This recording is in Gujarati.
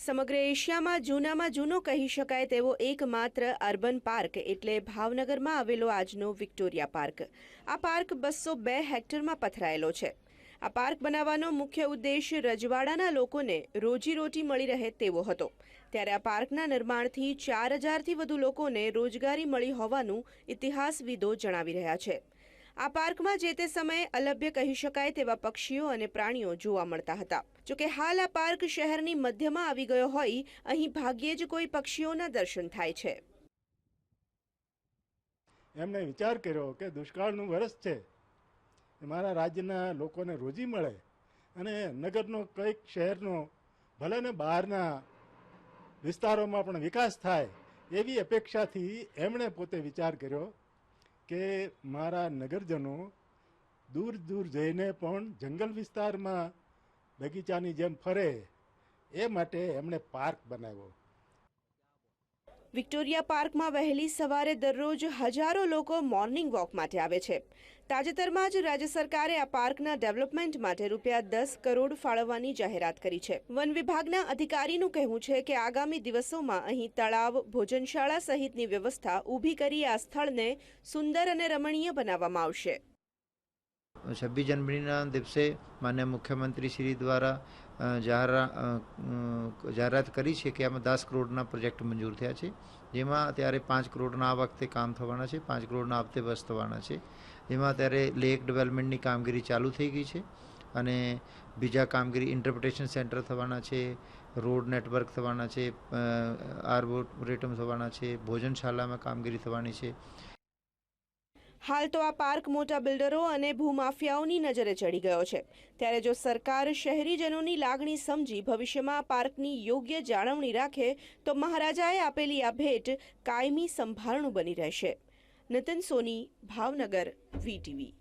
સમગ્ર એશિયામાં જૂનામાં જૂનો કહી શકાય તેવો એકમાત્ર અર્બન પાર્ક એટલે ભાવનગરમાં આવેલો આજનો વિક્ટોરિયા પાર્ક. આ પાર્ક બસો બે હેક્ટરમાં પથરાયેલો છે. આ પાર્ક બનાવવાનો મુખ્ય ઉદ્દેશ રજવાડાના લોકોને રોજીરોટી મળી રહે તેવો હતો. ત્યારે આ પાર્કના નિર્માણથી ચાર હજારથી વધુ લોકોને રોજગારી મળી હોવાનું ઇતિહાસવિદો જણાવી રહ્યા છે. આ પાર્કમાં જે તે સમયે અલભ્ય કહી શકાય તેવા પક્ષીઓ અને પ્રાણીઓ જોવા મળતા હતા. જોકે હાલ આ પાર્ક શહેરની મધ્યમાં આવી ગયો હોય, અહીં ભાગ્યે જ કોઈ પક્ષીઓના દર્શન થાય છે. એમણે વિચાર કર્યો કે દુષ્કાળનું વરસ છે. મારા રાજ્યના લોકોને રોજી મળે અને નગરનો કંઈક શહેરનો ભલે ને બહારના વિસ્તારોમાં પણ વિકાસ થાય એવી અપેક્ષાથી એમણે પોતે વિચાર કર્યો કે મારા નગરજનો દૂર દૂર જઈને પણ જંગલ વિસ્તારમાં બગીચાની જેમ ફરે એ માટે એમણે પાર્ક બનાવ્યો. વિક્ટોરિયા પાર્કમાં વહેલી સવારે દરરોજ હજારો લોકો મોર્નિંગ વોક માટે આવે છે. તાજેતરમાં જ રાજ્ય સરકારે આ પાર્કના ડેવલપમેન્ટ માટે રૂપિયા દસ કરોડ ફાળવવાની જાહેરાત કરી છે. વન વિભાગના અધિકારીનું કહેવું છે કે આગામી દિવસોમાં અહીં તળાવ, ભોજનશાળા સહિતની વ્યવસ્થા ઊભી કરી આ સ્થળને સુંદર અને રમણીય બનાવવામાં આવશે. છવ્વીસ જનવરીના દિવસે માન્ય મુખ્યમંત્રી શ્રી દ્વારા જાહેરાત કરી છે કે આમાં દસ કરોડના પ્રોજેક્ટ મંજૂર થયા છે. જેમાં અત્યારે પાંચ કરોડના આ વખતે કામ થવાના છે, પાંચ કરોડના આ વખતે બસ થવાના છે. જેમાં અત્યારે લેક ડેવલપમેન્ટની કામગીરી ચાલુ થઈ ગઈ છે અને બીજા કામગીરી ઇન્ટરપ્રિટેશન સેન્ટર થવાના છે, રોડ નેટવર્ક થવાના છે આર્બોરેટમ થવાના છે, ભોજનશાળામાં કામગીરી થવાની છે. હાલ તો આ પાર્ક મોટા બિલ્ડરો અને ભૂમાફિયાઓની નજરે ચડી ગયો છે. ત્યારે જો સરકાર શહેરીજનોની લાગણી સમજી ભવિષ્યમાં પાર્કની યોગ્ય જાળવણી રાખે, તો મહારાજાએ આપેલી આ ભેટ કાયમી સંભાળણું બની રહેશે. નિતિન સોની, ભાવનગર વીટીવી